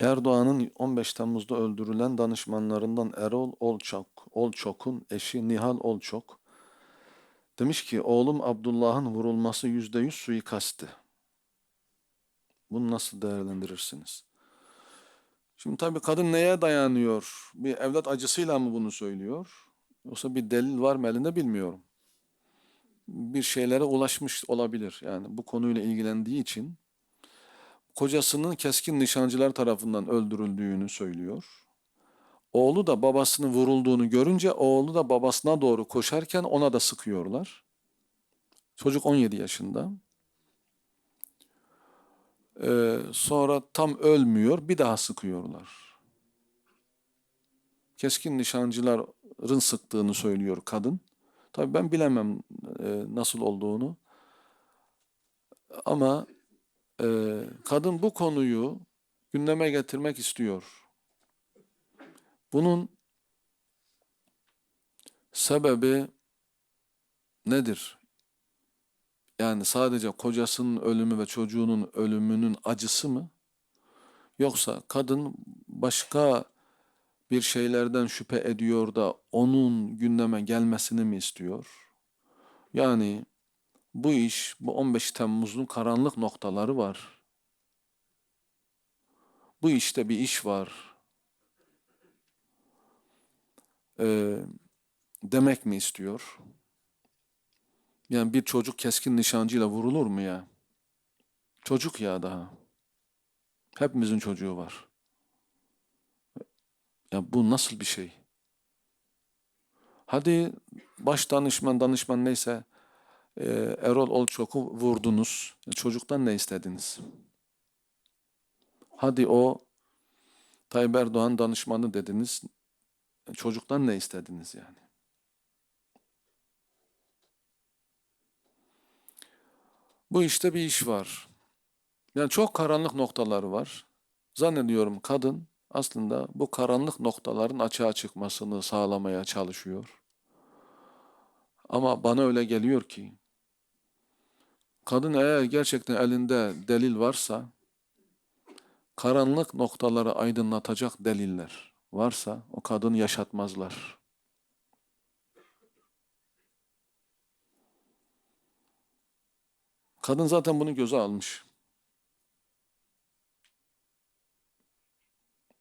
Erdoğan'ın 15 Temmuz'da öldürülen danışmanlarından Erol Olçok, Olçok'un eşi Nihal Olçok demiş ki oğlum Abdullah'ın vurulması %100 suikasttı. Bunu nasıl değerlendirirsiniz? Şimdi tabii kadın neye dayanıyor? Bir evlat acısıyla mı bunu söylüyor? Yoksa bir delil var mı elinde bilmiyorum. Bir şeylere ulaşmış olabilir. Yani bu konuyla ilgilendiği için kocasının keskin nişancılar tarafından öldürüldüğünü söylüyor. Oğlu da babasının vurulduğunu görünce oğlu da babasına doğru koşarken ona da sıkıyorlar. Çocuk 17 yaşında. Ee, sonra tam ölmüyor bir daha sıkıyorlar. Keskin nişancıların sıktığını söylüyor kadın. Tabii ben bilemem e, nasıl olduğunu. Ama kadın bu konuyu gündeme getirmek istiyor. Bunun sebebi nedir? Yani sadece kocasının ölümü ve çocuğunun ölümünün acısı mı? Yoksa kadın başka bir şeylerden şüphe ediyor da onun gündeme gelmesini mi istiyor? Yani bu iş, bu 15 Temmuz'un karanlık noktaları var. Bu işte bir iş var. Ee, demek mi istiyor? Yani bir çocuk keskin nişancıyla vurulur mu ya? Çocuk ya daha. Hepimizin çocuğu var. Ya bu nasıl bir şey? Hadi baş danışman, danışman neyse Erol Olçok'u vurdunuz. Çocuktan ne istediniz? Hadi o Tayyip Erdoğan danışmanı dediniz. Çocuktan ne istediniz yani? Bu işte bir iş var. Yani çok karanlık noktaları var. Zannediyorum kadın aslında bu karanlık noktaların açığa çıkmasını sağlamaya çalışıyor. Ama bana öyle geliyor ki kadın eğer gerçekten elinde delil varsa karanlık noktaları aydınlatacak deliller varsa o kadını yaşatmazlar. Kadın zaten bunu göze almış.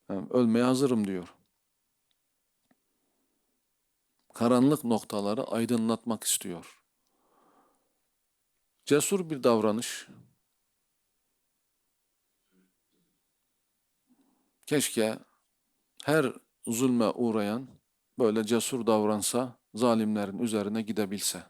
Yani ölmeye hazırım diyor. Karanlık noktaları aydınlatmak istiyor. Cesur bir davranış. Keşke her zulme uğrayan böyle cesur davransa, zalimlerin üzerine gidebilse.